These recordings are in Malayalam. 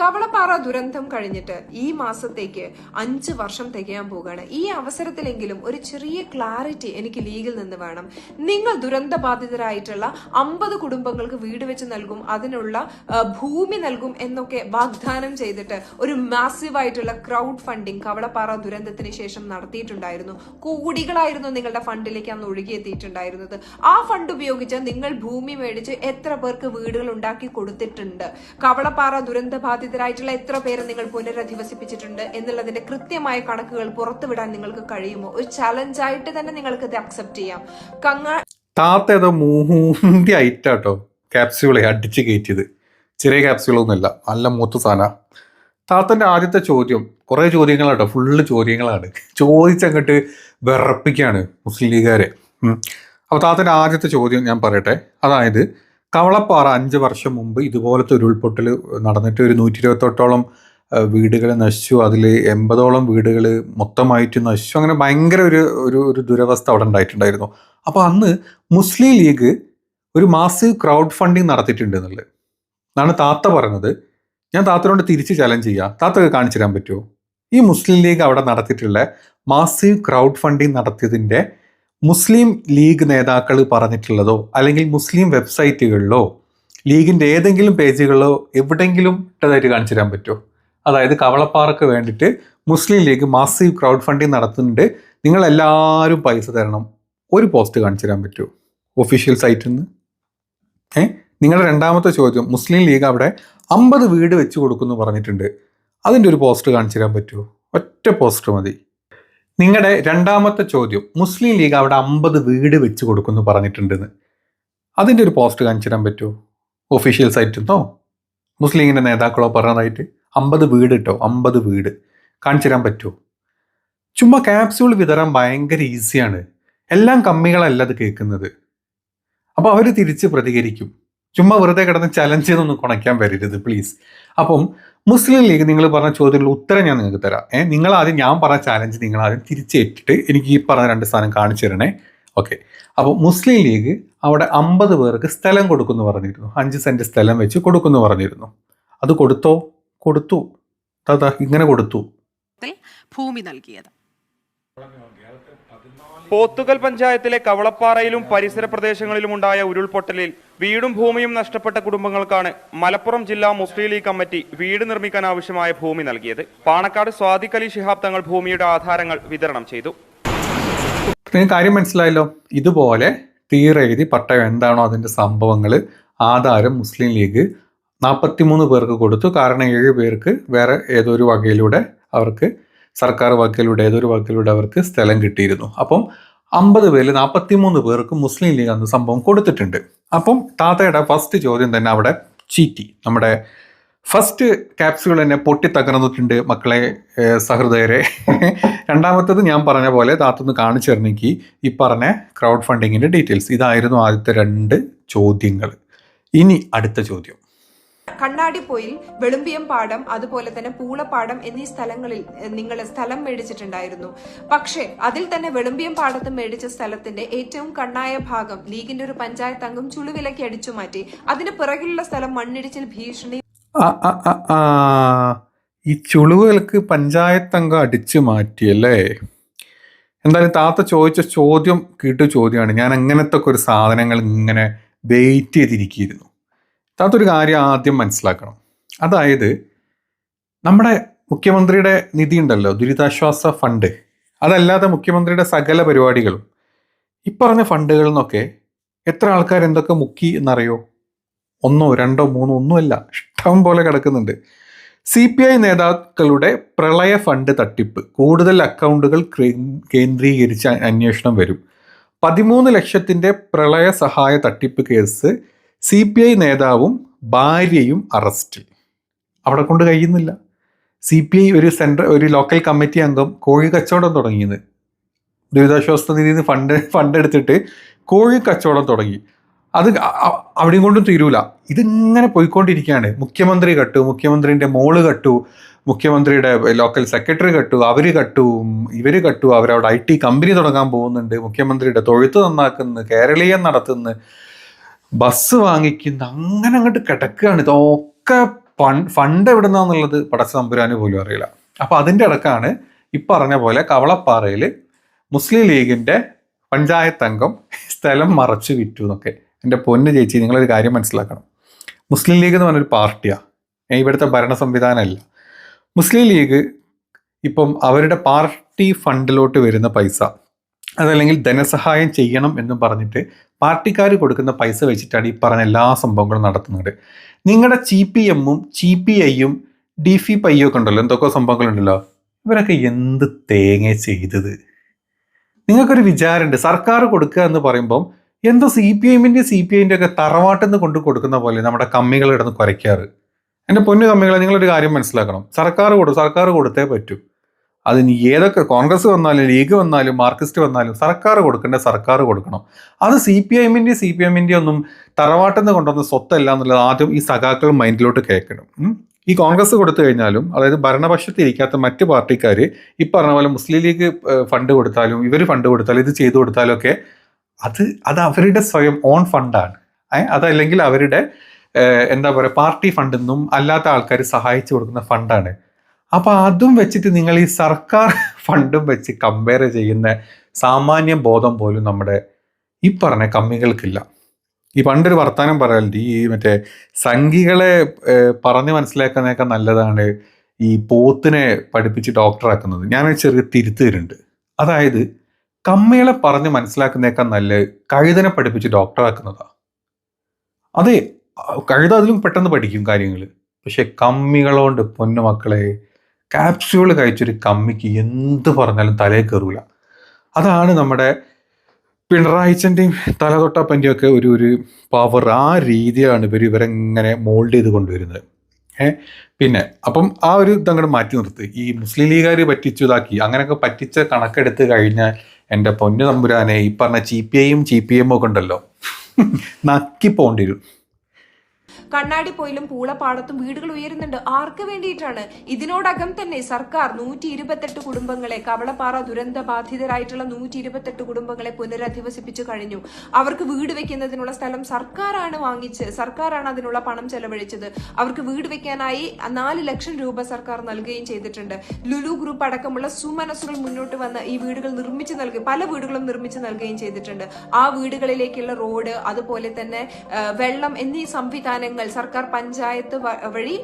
കവളപ്പാറ ദുരന്തം കഴിഞ്ഞിട്ട് ഈ മാസത്തേക്ക് അഞ്ച് വർഷം തികയാൻ പോവുകയാണ്. ഈ അവസരത്തിലെങ്കിലും ഒരു ചെറിയ ക്ലാരിറ്റി എനിക്ക് ലീഗിൽ നിന്ന് വേണം. നിങ്ങൾ ദുരന്ത ബാധിതരായിട്ടുള്ള അമ്പത് കുടുംബങ്ങൾക്ക് വീട് വെച്ച് നൽകും അതിനുള്ള ഭൂമി നൽകും എന്നൊക്കെ വാഗ്ദാനം ചെയ്തിട്ട് ഒരു മാസീവ് ആയിട്ടുള്ള ക്രൗഡ് ഫണ്ടിങ് കവളപ്പാറ ദുരന്തത്തിന് ശേഷം നടത്തിയിട്ടുണ്ടായിരുന്നു. കോടികളായിരുന്നു നിങ്ങളുടെ ഫണ്ടിലേക്ക് അന്ന് ഒഴുകിയെത്തിയിട്ടുണ്ടായിരുന്നത്. ആ ഫണ്ട് ഉപയോഗിച്ച് നിങ്ങൾ ഭൂമി മേടിച്ച് എത്ര പേർക്ക് വീടുകൾ ഉണ്ടാക്കി കൊടുത്തിട്ടുണ്ട്? കവളപ്പാറ ദുരന്ത ബാധിതരായിട്ടുള്ള എത്ര പേരെ നിങ്ങൾ പുനരധിവസിപ്പിച്ചിട്ടുണ്ട് എന്നുള്ളതിന്റെ കൃത്യമായ കണക്കുകൾ പുറത്തുവിടാൻ നിങ്ങൾക്ക് കഴിയുമോ? ഒരു ചലഞ്ചായിട്ട് തന്നെ നിങ്ങൾക്ക് ഇത് അക്സെപ്റ്റ് ചെയ്യാം. കങ്ങ താത്ത ഏതോ ഐറ്റാട്ടോ ക്യാപ്സ്യൂളെ അടിച്ച് കയറ്റിയത്. ചെറിയ ക്യാപ്സ്യൂളൊന്നുമില്ല നല്ല മൂത്ത സാധന. താത്തന്റെ ആദ്യത്തെ ചോദ്യം കുറേ ചോദ്യങ്ങളാട്ടോ ഫുള്ള് ചോദ്യങ്ങളാണ്. ചോദിച്ചങ്ങോട്ട് വിറപ്പിക്കുകയാണ് മുസ്ലിം ലീഗുകാരെ അപ്പോൾ താത്തന്റെ ആദ്യത്തെ ചോദ്യം ഞാൻ പറയട്ടെ. അതായത് കവളപ്പാറ അഞ്ച് വർഷം മുമ്പ് ഇതുപോലത്തെ ഉരുൾപൊട്ടൽ നടന്നിട്ട് ഒരു നൂറ്റി ഇരുപത്തെട്ടോളം വീടുകൾ നശിച്ചു. അതിൽ എൺപതോളം വീടുകൾ മൊത്തമായിട്ട് നശിച്ചു. അങ്ങനെ ഭയങ്കര ഒരു ഒരു ഒരു ദുരവസ്ഥ അവിടെ ഉണ്ടായിട്ടുണ്ടായിരുന്നു. അപ്പോൾ അന്ന് മുസ്ലിം ലീഗ് ഒരു മാസീവ് ക്രൗഡ് ഫണ്ടിങ് നടത്തിയിട്ടുണ്ട് എന്നുള്ളത്. എന്നാണ് താത്ത പറഞ്ഞത്. ഞാൻ താത്തനോട് തിരിച്ച് ചലഞ്ച് ചെയ്യാം. താത്ത കാണിച്ചു തരാൻ പറ്റുമോ? ഈ മുസ്ലിം ലീഗ് അവിടെ നടത്തിയിട്ടുള്ള മാസീവ് ക്രൗഡ് ഫണ്ടിങ് നടത്തിയതിന്റെ മുസ്ലിം ലീഗ് നേതാക്കൾ പറഞ്ഞിട്ടുള്ളതോ അല്ലെങ്കിൽ മുസ്ലിം വെബ്സൈറ്റുകളിലോ ലീഗിന്റെ ഏതെങ്കിലും പേജുകളിലോ എവിടെയെങ്കിലും ഇട്ടതായിട്ട് കാണിച്ചു തരാൻ പറ്റുമോ? അതായത് കവളപ്പാറക്ക് വേണ്ടിയിട്ട് Muslim League massive crowd funding നടത്തുന്നുണ്ട്. നിങ്ങൾ എല്ലാവരും പൈസ തരണം. ഒരു പോസ്റ്റ് കാണിച്ചു തരാൻ പറ്റുമോ? ഒഫീഷ്യൽ സൈറ്റിൽ നിന്ന് ഏ? നിങ്ങളുടെ രണ്ടാമത്തെ ചോദ്യം മുസ്ലിം ലീഗ് അവിടെ അമ്പത് വീട് വെച്ച് കൊടുക്കുമെന്ന് പറഞ്ഞിട്ടുണ്ട്. അതിന്റെ ഒരു പോസ്റ്റ് കാണിച്ചു തരാൻ പറ്റുമോ? ഒറ്റ പോസ്റ്റ് മതി. നിങ്ങളുടെ രണ്ടാമത്തെ ചോദ്യം മുസ്ലിം ലീഗ് അവിടെ അമ്പത് വീട് വെച്ച് കൊടുക്കുമെന്ന് പറഞ്ഞിട്ടുണ്ടെന്ന്. അതിന്റെ ഒരു പോസ്റ്റ് കാണിച്ചു തരാൻ പറ്റുമോ? ഒഫീഷ്യൽ സൈറ്റിൽ നിന്നോ മുസ്ലിം ലീഗിന്റെ നേതാക്കളോ പറഞ്ഞതായിട്ട് അമ്പത് വീട് കിട്ടോ അമ്പത് വീട്. കാണിച്ചു തരാൻ പറ്റുമോ? ചുമ്മാ ക്യാപ്സ്യൂൾ വിതരാൻ ഭയങ്കര ഈസിയാണ് എല്ലാം കമ്മികളല്ല അത് കേൾക്കുന്നത്. അപ്പോൾ അവർ തിരിച്ച് പ്രതികരിക്കും. ചുമ്മാ വെറുതെ കിടന്ന് ചലഞ്ച് ചെയ്തൊന്നും കുണയ്ക്കാൻ വരരുത് പ്ലീസ് അപ്പം മുസ്ലിം ലീഗ് നിങ്ങൾ പറഞ്ഞ ചോദ്യത്തിലുള്ള ഉത്തരം ഞാൻ നിങ്ങൾക്ക് തരാം. ഏഹ് നിങ്ങൾ ആദ്യം ഞാൻ പറഞ്ഞ ചാലഞ്ച് നിങ്ങൾ ആദ്യം തിരിച്ചേറ്റിട്ട് എനിക്ക് ഈ പറഞ്ഞ രണ്ട് സ്ഥാനം കാണിച്ചു തരണേ. ഓക്കെ അപ്പോൾ മുസ്ലിം ലീഗ് അവിടെ അമ്പത് പേർക്ക് സ്ഥലം കൊടുക്കുമെന്ന് പറഞ്ഞിരുന്നു. അഞ്ച് സെന്റ് സ്ഥലം വെച്ച് കൊടുക്കുമെന്ന് പറഞ്ഞിരുന്നു. അത് കൊടുത്തോ? കൊടുത്തു. ഇങ്ങനെ കൊടുത്തു. ഭൂമി നൽകിയത്. പോത്തുകൽ പഞ്ചായത്തിലെ കവളപ്പാറയിലും പരിസര പ്രദേശങ്ങളിലും ഉണ്ടായ ഉരുൾപൊട്ടലിൽ വീടും ഭൂമിയും നഷ്ടപ്പെട്ട കുടുംബങ്ങൾക്കാണ് മലപ്പുറം ജില്ലാ മുസ്ലിം ലീഗ് കമ്മിറ്റി വീട് നിർമ്മിക്കാൻ ആവശ്യമായ ഭൂമി നൽകിയത്. പാണക്കാട് സ്വാദിഖ് അലി ശിഹാബ് തങ്ങൾ ഭൂമിയുടെ ആധാരങ്ങൾ വിതരണം ചെയ്തു. കാര്യം മനസ്സിലായല്ലോ? ഇതുപോലെ തീരെഴുതി പട്ടയം എന്താണോ അതിന്റെ സംഭവങ്ങൾ ആധാരം മുസ്ലിം ലീഗ് നാൽപ്പത്തിമൂന്ന് പേർക്ക് കൊടുത്തു. കാരണം ഏഴ് പേർക്ക് വേറെ ഏതൊരു വകയിലൂടെ അവർക്ക് സർക്കാർ വകയിലൂടെ ഏതൊരു വകയിലൂടെ അവർക്ക് സ്ഥലം കിട്ടിയിരുന്നു. അപ്പം അമ്പത് പേരിൽ നാൽപ്പത്തിമൂന്ന് പേർക്ക് മുസ്ലിം ലീഗ് അന്ന് സംഭവം കൊടുത്തിട്ടുണ്ട്. അപ്പം താത്തയുടെ ഫസ്റ്റ് ചോദ്യം തന്നെ അവിടെ ചീറ്റി. നമ്മുടെ ഫസ്റ്റ് ക്യാപ്സ്യൂൾ തന്നെ പൊട്ടി തകർന്നിട്ടുണ്ട് മക്കളെ സഹൃദയരെ. രണ്ടാമത്തത് ഞാൻ പറഞ്ഞ പോലെ താത്തൊന്ന് കാണിച്ചു തരണമെങ്കിൽ ഈ പറഞ്ഞ ക്രൗഡ് ഫണ്ടിങ്ങിന്റെ ഡീറ്റെയിൽസ് ഇതായിരുന്നു ആദ്യത്തെ രണ്ട് ചോദ്യങ്ങൾ. ഇനി അടുത്ത ചോദ്യം. കണ്ണാടിപ്പൊയിൽ വെളുമ്പിയം പാടം അതുപോലെ തന്നെ പൂളപ്പാടം എന്നീ സ്ഥലങ്ങളിൽ നിങ്ങൾ സ്ഥലം മേടിച്ചിട്ടുണ്ടായിരുന്നു. പക്ഷേ അതിൽ തന്നെ വെളുമ്പിയം പാടത്ത് മേടിച്ച സ്ഥലത്തിന്റെ ഏറ്റവും കണ്ണായ ഭാഗം ലീഗിന്റെ ഒരു പഞ്ചായത്ത് അംഗം ചുളുവിലക്ക് അടിച്ചു മാറ്റി. അതിന് പിറകിലുള്ള സ്ഥലം മണ്ണിടിച്ചിൽ ഭീഷണി. ഈ ചുളിവുകൾക്ക് പഞ്ചായത്ത് അംഗം അടിച്ചു മാറ്റിയല്ലേ? എന്തായാലും താത്ത ചോദിച്ച ചോദ്യം കിട്ടു ചോദ്യമാണ്. ഞാൻ അങ്ങനത്തെ ഒരു സാധനങ്ങൾ ഇങ്ങനെ വെയിറ്റ് ചെയ്തിരിക്കുകയായിരുന്നു താത്ത ഒരു കാര്യം ആദ്യം മനസ്സിലാക്കണം. അതായത് നമ്മുടെ മുഖ്യമന്ത്രിയുടെ നിധി ഉണ്ടല്ലോ ദുരിതാശ്വാസ ഫണ്ട്. അതല്ലാതെ മുഖ്യമന്ത്രിയുടെ സകല പരിപാടികളും. ഇപ്പറഞ്ഞ ഫണ്ടുകളിൽ നിന്നൊക്കെ എത്ര ആൾക്കാർ എന്തൊക്കെ മുക്കി എന്നറിയോ? ഒന്നോ രണ്ടോ മൂന്നോ ഒന്നുമല്ല ഇഷ്ടം പോലെ കിടക്കുന്നുണ്ട്. സി പി ഐ നേതാക്കളുടെ പ്രളയ ഫണ്ട് തട്ടിപ്പ് കൂടുതൽ അക്കൗണ്ടുകൾ കേന്ദ്രീകരിച്ച് അന്വേഷണം വരും. പതിമൂന്ന് ലക്ഷത്തിന്റെ പ്രളയ സഹായ തട്ടിപ്പ് കേസ് സി പി ഐ നേതാവും ഭാര്യയും അറസ്റ്റിൽ. അവിടെ കൊണ്ട് കഴിയുന്നില്ല. സി പി ഐ ഒരു സെൻട്രൽ ഒരു ലോക്കൽ കമ്മിറ്റി അംഗം കോഴി കച്ചവടം തുടങ്ങിയത്. ദുരിതാശ്വാസ നിധിയിൽ നിന്ന് ഫണ്ട് ഫണ്ട് എടുത്തിട്ട് കോഴി കച്ചവടം തുടങ്ങി. അത് അവിടെയും കൊണ്ടും തീരൂല. ഇതിങ്ങനെ പോയിക്കൊണ്ടിരിക്കുകയാണ്. മുഖ്യമന്ത്രി കട്ടു മുഖ്യമന്ത്രിന്റെ മോൾ കട്ടു മുഖ്യമന്ത്രിയുടെ ലോക്കൽ സെക്രട്ടറി കട്ടു അവർ കട്ടു ഇവർ കട്ടു അവരവിടെ ഐ ടി കമ്പനി തുടങ്ങാൻ പോകുന്നുണ്ട് മുഖ്യമന്ത്രിയുടെ തൊഴുത്ത് നന്നാക്കുന്നു കേരളീയം നടത്തുന്നു ബസ് വാങ്ങിക്കുന്ന അങ്ങനെ അങ്ങോട്ട് കിടക്കുകയാണ്. ഇതൊക്കെ ഫണ്ട് എവിടുന്നാന്നുള്ളത് എവിടെ നിന്നാന്നുള്ളത് പടച്ച തമ്പുരാന് പോലും അറിയില്ല. അപ്പൊ അതിന്റെ ഇടക്കാണ് ഈ പറഞ്ഞ പോലെ കവളപ്പാറയിൽ മുസ്ലിം ലീഗിന്റെ പഞ്ചായത്ത് അംഗം സ്ഥലം മറച്ചു വിറ്റു എന്നൊക്കെ. എന്റെ പൊന്ന് ചേച്ചി നിങ്ങളൊരു കാര്യം മനസ്സിലാക്കണം. മുസ്ലിം ലീഗ് എന്ന് പറഞ്ഞൊരു പാർട്ടിയാണ് ഇവിടുത്തെ ഭരണ സംവിധാനമല്ല. മുസ്ലിം ലീഗ് ഇപ്പം അവരുടെ പാർട്ടി ഫണ്ടിലോട്ട് വരുന്ന പൈസ അതല്ലെങ്കിൽ ധനസഹായം ചെയ്യണം എന്ന് പറഞ്ഞിട്ട് പാർട്ടിക്കാർ കൊടുക്കുന്ന പൈസ വെച്ചിട്ടാണ് ഈ പറഞ്ഞ എല്ലാ സംഭവങ്ങളും നടത്തുന്നത്. നിങ്ങളുടെ ചി പി എമ്മും ചി പി ഐയും ഡി ഫി പയ്യും ഒക്കെ ഉണ്ടല്ലോ എന്തൊക്കെ സംഭവങ്ങളുണ്ടല്ലോ ഇവരൊക്കെ എന്ത് തേങ്ങ ചെയ്തത്? നിങ്ങൾക്കൊരു വിചാരമുണ്ട് സർക്കാർ കൊടുക്കുക എന്ന് പറയുമ്പം എന്തോ സി പി എമ്മിന്റെ സി പി ഐന്റെ ഒക്കെ തറവാട്ടിൽ നിന്ന് കൊണ്ട് കൊടുക്കുന്ന പോലെ നമ്മുടെ കമ്മികൾ ഇടന്ന് കുറയ്ക്കാറ് എന്റെ പൊന്നു കമ്മികളെ നിങ്ങളൊരു കാര്യം മനസ്സിലാക്കണം. സർക്കാർ കൊടു സർക്കാർ കൊടുത്തേ പറ്റൂ. അതിന് ഏതൊക്കെ കോൺഗ്രസ് വന്നാലും ലീഗ് വന്നാലും മാർക്സിസ്റ്റ് വന്നാലും സർക്കാർ കൊടുക്കേണ്ട സർക്കാർ കൊടുക്കണം. അത് സി പി എമ്മിന്റെ സി പി എമ്മിന്റെ ഒന്നും തറവാട്ടെന്ന് കൊണ്ടുവന്ന സ്വത്തല്ല എന്നുള്ളത് ആദ്യം ഈ സഖാക്കൾ മൈൻഡിലോട്ട് കേൾക്കണം. ഈ കോൺഗ്രസ് കൊടുത്തു കഴിഞ്ഞാലും അതായത് ഭരണപക്ഷത്തിരിക്കാത്ത മറ്റ് പാർട്ടിക്കാർ ഈ പറഞ്ഞ പോലെ മുസ്ലിം ലീഗ് ഫണ്ട് കൊടുത്താലും ഇവർ ഫണ്ട് കൊടുത്താലും ഇത് ചെയ്തു കൊടുത്താലും ഒക്കെ അത് അത് അവരുടെ സ്വയം ഓൺ ഫണ്ടാണ്. അതല്ലെങ്കിൽ അവരുടെ എന്താ പറയുക പാർട്ടി ഫണ്ടിൽ നിന്നും അല്ലാത്ത ആൾക്കാർ സഹായിച്ചു കൊടുക്കുന്ന ഫണ്ടാണ്. അപ്പൊ അതും വെച്ചിട്ട് നിങ്ങൾ ഈ സർക്കാർ ഫണ്ടും വെച്ച് കമ്പയർ ചെയ്യുന്ന സാമാന്യ ബോധം പോലും നമ്മുടെ ഈ പറഞ്ഞ കമ്മികൾക്കില്ല. ഈ പണ്ടൊരു വർത്തമാനം പറയാറുണ്ട് ഈ മറ്റേ സംഘികളെ ഏഹ്, പറഞ്ഞ് മനസ്സിലാക്കുന്നതൊക്കെ നല്ലതാണ് ഈ പോത്തിനെ പഠിപ്പിച്ച് ഡോക്ടറാക്കുന്നത് ഞാൻ ചെറിയ തിരുത്ത് തരുന്നുണ്ട്. അതായത് കമ്മികളെ പറഞ്ഞ് മനസ്സിലാക്കുന്നേക്കാൾ നല്ല കഴുതനെ പഠിപ്പിച്ച് ഡോക്ടറാക്കുന്നതാ അതെ കഴുത അതിലും പെട്ടെന്ന് പഠിക്കും കാര്യങ്ങൾ പക്ഷെ കമ്മികളോണ്ട് പൊന്നു മക്കളെ ക്യാപ്സ്യൂൾ കഴിച്ചൊരു കമ്മിക്ക് എന്ത് പറഞ്ഞാലും തലയിൽ കയറൂല അതാണ് നമ്മുടെ പിണറായിച്ചന്റെയും തലതൊട്ടപ്പന്റെയും ഒക്കെ ഒരു ഒരു പവർ ആ രീതിയിലാണ് ഇവർ ഇവരെങ്ങനെ മോൾഡ് ചെയ്ത് കൊണ്ടുവരുന്നത്. ഏ? പിന്നെ അപ്പം ആ ഒരു ഇതങ്ങോട്ട് മാറ്റി നിർത്തി. ഈ മുസ്ലിം ലീഗുകാർ പറ്റിച്ചു ഇതാക്കി. അങ്ങനെയൊക്കെ പറ്റിച്ച കണക്കെടുത്ത് കഴിഞ്ഞാൽ എന്റെ പൊന്നു തമ്പുരാനെ ഈ പറഞ്ഞ ചി പി ഐയും ചി പി എമ്മും ഒക്കെ ഉണ്ടല്ലോ. നക്കി പോകേണ്ടി വരും. കണ്ണാടിപ്പൊയിലും പൂളപ്പാടത്തും വീടുകൾ ഉയരുന്നുണ്ട്. ആർക്ക് വേണ്ടിയിട്ടാണ്? ഇതിനോടകം തന്നെ സർക്കാർ നൂറ്റി ഇരുപത്തെട്ട് കുടുംബങ്ങളെ കവളപ്പാറ ദുരന്ത ബാധിതരായിട്ടുള്ള നൂറ്റി ഇരുപത്തെട്ട് കുടുംബങ്ങളെ പുനരധിവസിപ്പിച്ചു കഴിഞ്ഞു. അവർക്ക് വീട് വെക്കുന്നതിനുള്ള സ്ഥലം സർക്കാരാണ് വാങ്ങിച്ച് സർക്കാരാണ് അതിനുള്ള പണം ചെലവഴിച്ചത്. അവർക്ക് വീട് വെക്കാനായി നാല് ലക്ഷം രൂപ സർക്കാർ നൽകുകയും ചെയ്തിട്ടുണ്ട്. ലുലു ഗ്രൂപ്പ് അടക്കമുള്ള സുമനസ്സുകൾ മുന്നോട്ട് വന്ന് ഈ വീടുകൾ നിർമ്മിച്ചു നൽകി പല വീടുകളും നിർമ്മിച്ചു നൽകുകയും ചെയ്തിട്ടുണ്ട്. ആ വീടുകളിലേക്കുള്ള റോഡ് അതുപോലെ തന്നെ വെള്ളം എന്നീ സംവിധാനങ്ങൾ സർക്കാർ പഞ്ചായത്ത് വഴി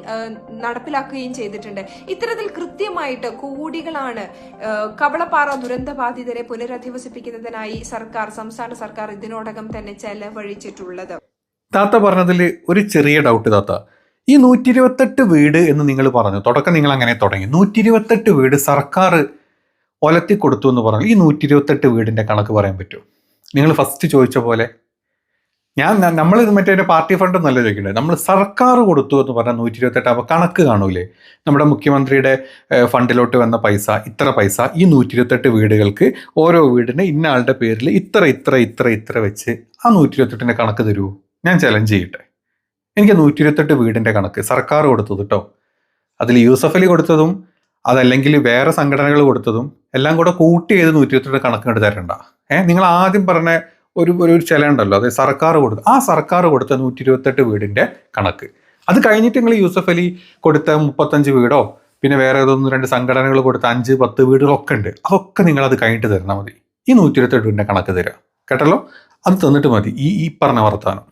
നടപ്പിലാക്കുകയും ചെയ്തിട്ടുണ്ട്. ഇത്തരത്തിൽ കൃത്യമായിട്ട് കോടികളാണ് കവളപ്പാറ ദുരന്ത ബാധിതരെ പുനരധിവസിപ്പിക്കുന്നതിനായി സർക്കാർ സംസ്ഥാന സർക്കാർ ഇതിനോടകം തന്നെ ചെലവഴിച്ചിട്ടുള്ളത്. താത്ത പറഞ്ഞതിൽ ഒരു ചെറിയ ഡൗട്ട് താത്ത. ഈ നൂറ്റി ഇരുപത്തെട്ട് വീട് എന്ന് നിങ്ങൾ പറഞ്ഞു തുടക്കം നിങ്ങൾ അങ്ങനെ തുടങ്ങി. നൂറ്റി ഇരുപത്തെട്ട് വീട് സർക്കാർ ഒലത്തി കൊടുത്തു എന്ന് പറഞ്ഞു. ഈ നൂറ്റി ഇരുപത്തെട്ട് വീടിന്റെ കണക്ക് പറയാൻ പറ്റുമോ നിങ്ങൾ ഫസ്റ്റ് ചോദിച്ച പോലെ ഞാൻ നമ്മൾ മറ്റേ പാർട്ടി ഫണ്ട് എന്നല്ല ചോദിക്കണ്ടേ നമ്മൾ സർക്കാർ കൊടുത്തു എന്ന് പറഞ്ഞാൽ നൂറ്റി ഇരുപത്തെട്ട് അപ്പോൾ കണക്ക് കാണൂലേ. നമ്മുടെ മുഖ്യമന്ത്രിയുടെ ഫണ്ടിലോട്ട് വന്ന പൈസ ഇത്ര പൈസ ഈ നൂറ്റി ഇരുപത്തെട്ട് വീടുകൾക്ക് ഓരോ വീടിന് ഇന്ന ആളുടെ പേരിൽ ഇത്ര ഇത്ര ഇത്ര ഇത്ര വെച്ച് ആ നൂറ്റി ഇരുപത്തെട്ടിന്റെ കണക്ക് തരുമോ ഞാൻ ചലഞ്ച് ചെയ്യട്ടെ. എനിക്ക് നൂറ്റി ഇരുപത്തെട്ട് വീടിന്റെ കണക്ക് സർക്കാർ കൊടുത്തത് കേട്ടോ അതിൽ യൂസഫ് അലി കൊടുത്തതും അതല്ലെങ്കിൽ വേറെ സംഘടനകൾ കൊടുത്തതും എല്ലാം കൂടെ കൂട്ടി ചെയ്ത് നൂറ്റി ഇരുപത്തെട്ട് കണക്ക് കണ്ട് തരണ്ട. ഏഹ് നിങ്ങൾ ആദ്യം പറഞ്ഞ ഒരു ഒരു ചില ഉണ്ടല്ലോ അതായത് സർക്കാർ കൊടുത്ത ആ സർക്കാർ കൊടുത്ത നൂറ്റി ഇരുപത്തെട്ട് വീടിന്റെ കണക്ക്. അത് കഴിഞ്ഞിട്ട് നിങ്ങൾ യൂസഫ് അലി കൊടുത്ത മുപ്പത്തഞ്ച് വീടോ പിന്നെ വേറെ ഏതൊന്ന് രണ്ട് സംഘടനകൾ കൊടുത്ത അഞ്ച് പത്ത് വീടുകളൊക്കെ ഉണ്ട്. അതൊക്കെ നിങ്ങൾ അത് കഴിഞ്ഞിട്ട് തരണം മതി. ഈ നൂറ്റി ഇരുപത്തെട്ട് വീടിന്റെ കണക്ക് തരാം. കേട്ടല്ലോ? അത് തന്നിട്ട് മതി. ഈ ഈ പറഞ്ഞ വർത്താനം.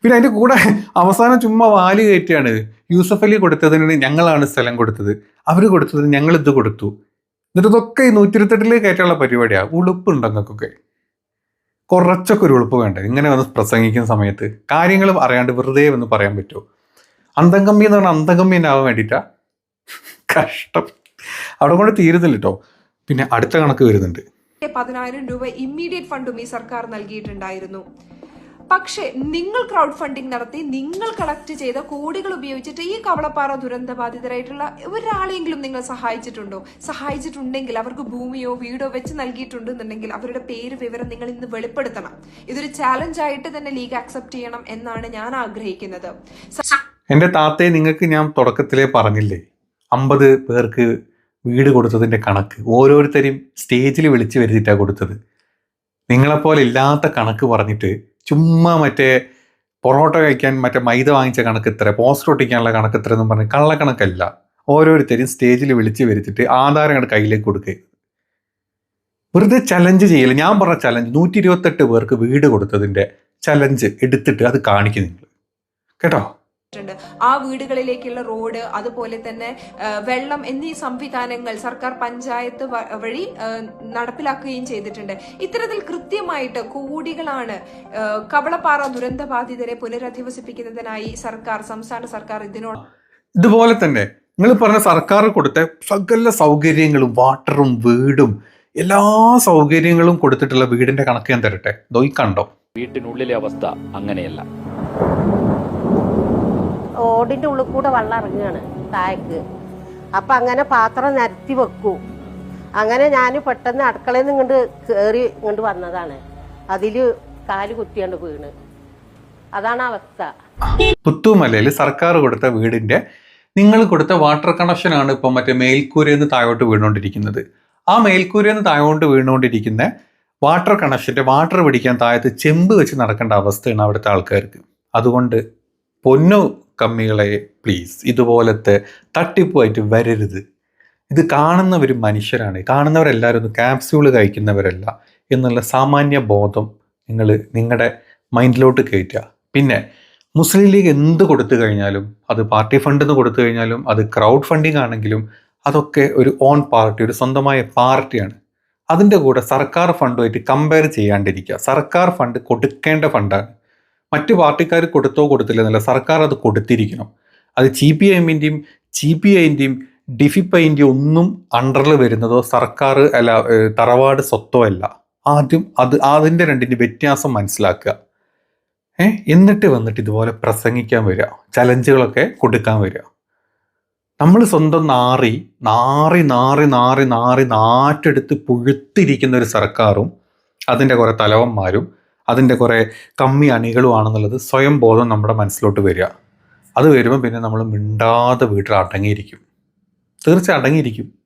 പിന്നെ അതിന്റെ കൂടെ അവസാനം ചുമ്മാ വാൽ കയറ്റിയാണ്. യൂസഫ് അലി കൊടുത്തതിന് ഞങ്ങളാണ് സ്ഥലം കൊടുത്തത്. അവർ കൊടുത്തത് ഞങ്ങളിത് കൊടുത്തു. എന്നിട്ട് ഇതൊക്കെ ഈ നൂറ്റി ഇരുപത്തെട്ടിലേക്ക് കയറ്റാനുള്ള പരിപാടിയാണ് ഉളുപ്പുണ്ട് കുറച്ചൊക്കെ ഒരു ഉളുപ്പ് വേണ്ടേ? ഇങ്ങനെ വന്ന് പ്രസംഗിക്കുന്ന സമയത്ത് കാര്യങ്ങൾ അറിയാണ്ട് വെറുതെ എന്ന് പറയാൻ പറ്റുമോ? അന്തംകമ്മി എന്ന് പറഞ്ഞാൽ അന്തംകമ്മിനാവാൻ വേണ്ടിയിട്ടാ കഷ്ടം. അവിടെ കൊണ്ട് തീരുന്നില്ല കേട്ടോ പിന്നെ അടുത്ത കണക്ക് വരുന്നുണ്ട്. പതിനായിരം രൂപ ഇമ്മീഡിയറ്റ് ഫണ്ടും ഈ സർക്കാർ നൽകിയിട്ടുണ്ടായിരുന്നു. പക്ഷേ നിങ്ങൾ ക്രൗഡ് ഫണ്ടിങ് നടത്തി നിങ്ങൾ കളക്ട് ചെയ്ത കോടികൾ ഉപയോഗിച്ചിട്ട് ഈ കവളപ്പാറ ദുരന്ത ബാധിതരായിട്ടുള്ള ഒരാളെങ്കിലും നിങ്ങൾ സഹായിച്ചിട്ടുണ്ടോ? സഹായിച്ചിട്ടുണ്ടെങ്കിൽ അവർക്ക് ഭൂമിയോ വീടോ വെച്ച് നൽകിയിട്ടുണ്ടെന്നുണ്ടെങ്കിൽ അവരുടെ പേര് വിവരം നിങ്ങൾ ഇന്ന് വെളിപ്പെടുത്തണം. ഇതൊരു ചാലഞ്ച് ആയിട്ട് തന്നെ ലീഗ് അക്സെപ്റ്റ് ചെയ്യണം എന്നാണ് ഞാൻ ആഗ്രഹിക്കുന്നത്. എന്റെ താത്തയെ നിങ്ങൾക്ക് ഞാൻ തുടക്കത്തിലേ പറഞ്ഞില്ലേ? അമ്പത് പേർക്ക് വീട് കൊടുത്തതിന്റെ കണക്ക്. ഓരോരുത്തരും സ്റ്റേജിൽ വിളിച്ച് വരുത്തിയിട്ടാണ് കൊടുത്തത്. നിങ്ങളെപ്പോലെ ഇല്ലാത്ത കണക്ക് പറഞ്ഞിട്ട് ചുമ്മാ മറ്റേ പൊറോട്ട കഴിക്കാൻ മറ്റേ മൈദ വാങ്ങിച്ച കണക്ക് ഇത്ര പോസ്റ്റർ ഒട്ടിക്കാനുള്ള കണക്ക് ഇത്ര എന്നും പറഞ്ഞ് കള്ളക്കണക്കല്ല. ഓരോരുത്തരും സ്റ്റേജിൽ വിളിച്ച് വരുത്തിട്ട് ആധാരം അങ്ങോട്ട് കയ്യിലേക്ക് കൊടുക്കുക വെറുതെ ചലഞ്ച് ചെയ്യില്ല ഞാൻ പറഞ്ഞ ചലഞ്ച് നൂറ്റി ഇരുപത്തെട്ട് പേർക്ക് വീട് കൊടുത്തതിന്റെ ചലഞ്ച് എടുത്തിട്ട് അത് കാണിക്കും നിങ്ങൾ കേട്ടോ? ണ്ട്. ആ വീടുകളിലേക്കുള്ള റോഡ് അതുപോലെ തന്നെ വെള്ളം എന്നീ സംവിധാനങ്ങൾ സർക്കാർ പഞ്ചായത്ത് വഴി നടപ്പിലാക്കുകയും ചെയ്തിട്ടുണ്ട്. ഇത്തരത്തിൽ കൃത്യമായിട്ട് കോടികളാണ് കവളപ്പാറ ദുരന്ത ബാധിതരെ പുനരധിവസിപ്പിക്കുന്നതിനായി സർക്കാർ സംസ്ഥാന സർക്കാർ ഇതിനോട് ഇതുപോലെ തന്നെ നിങ്ങൾ പറഞ്ഞ സർക്കാർ കൊടുത്ത സകല സൗകര്യങ്ങളും വാട്ടറും വീടും എല്ലാ സൗകര്യങ്ങളും കൊടുത്തിട്ടുള്ള വീടിന്റെ കണക്ക് ഞാൻ തരട്ടെ? ദോയ് കണ്ടോ? വീട്ടിനുള്ളിലെ അവസ്ഥ അങ്ങനെയല്ല. ഓടിന്റെ ഉള്ളിൽ കൂടെ വെള്ളം ഇറങ്ങുകയാണ് താഴേക്ക്. അപ്പൊ അങ്ങനെ പാത്രം നിരത്തി വെക്കൂ. അങ്ങനെ ഞാൻ പെട്ടെന്ന് അടുക്കളയിൽ നിന്ന് ഇങ്ങോട്ട് കയറി ഇങ്ങോട്ട് വന്നതാണ്. അതിൽ കാൽ കുത്തിയാണ്ട് വീണ്. അതാണ് അവസ്ഥ. പുത്തുമലയിൽ സർക്കാർ കൊടുത്ത വീടിന്റെ നിങ്ങൾ കൊടുത്ത വാട്ടർ കണക്ഷൻ ആണ് ഇപ്പം മറ്റേ മേൽക്കൂരയിൽ നിന്ന് താഴോട്ട് വീണുകൊണ്ടിരിക്കുന്നത്. ആ മേൽക്കൂരയിൽ നിന്ന് താഴോട്ട് വീണുകൊണ്ടിരിക്കുന്ന വാട്ടർ കണക്ഷന്റെ വാട്ടർ പിടിക്കാൻ താഴത്ത് ചെമ്പ് വെച്ച് നടക്കേണ്ട അവസ്ഥയാണ് അവിടുത്തെ ആൾക്കാർക്ക്. അതുകൊണ്ട് പൊന്നു കമ്മികളെ പ്ലീസ് ഇതുപോലത്തെ തട്ടിപ്പുമായിട്ട് വരരുത്. ഇത് കാണുന്നവർ മനുഷ്യരാണ്. കാണുന്നവരെല്ലാവരും ഒന്ന് ക്യാപ്സ്യൂൾ കഴിക്കുന്നവരല്ല എന്നുള്ള സാമാന്യ ബോധം നിങ്ങൾ നിങ്ങളുടെ മൈൻഡിലോട്ട് കയറ്റുക പിന്നെ മുസ്ലിം ലീഗ് എന്ത് കൊടുത്തു കഴിഞ്ഞാലും അത് പാർട്ടി ഫണ്ട് എന്ന് കൊടുത്തു കഴിഞ്ഞാലും അത് ക്രൗഡ് ഫണ്ടിങ് ആണെങ്കിലും അതൊക്കെ ഒരു ഓൺ പാർട്ടി ഒരു സ്വന്തമായ പാർട്ടിയാണ്. അതിന്റെ കൂടെ സർക്കാർ ഫണ്ടുമായിട്ട് കമ്പയർ ചെയ്യാണ്ടിരിക്കുക. സർക്കാർ ഫണ്ട് കൊടുക്കേണ്ട ഫണ്ടാണ്. മറ്റു പാർട്ടിക്കാർ കൊടുത്തോ കൊടുത്തില്ലെന്നല്ല സർക്കാർ അത് കൊടുത്തിരിക്കണം അത് ജി പി എമ്മിന്റെയും ജി പി ഐന്റെയും ഡിഫിപ്പൈന്റെയും ഒന്നും അണ്ടറിൽ വരുന്നതോ സർക്കാർ അല്ല തറവാട് സ്വത്തോ അല്ല. ആദ്യം അത് അതിന്റെ രണ്ടിന്റെ വ്യത്യാസം മനസ്സിലാക്കുക. ഏ എന്നിട്ട് വന്നിട്ട് ഇതുപോലെ പ്രസംഗിക്കാൻ വരിക. ചലഞ്ചുകളൊക്കെ കൊടുക്കാൻ വരിക. നമ്മൾ സ്വന്തം നാറി നാറി നാറി നാറി നാറി നാറ്റെടുത്ത് പുഴുത്തിരിക്കുന്ന ഒരു സർക്കാരും അതിന്റെ കുറേ തലവന്മാരും അതിന്റെ കുറേ കമ്മി അണികളുമാണെന്നുള്ളത് സ്വയം ബോധം നമ്മുടെ മനസ്സിലോട്ട് വരിക. അത് വരുമ്പോൾ പിന്നെ നമ്മൾ മിണ്ടാതെ വീട്ടിൽ അടങ്ങിയിരിക്കും. തീർച്ചയായും അടങ്ങിയിരിക്കും.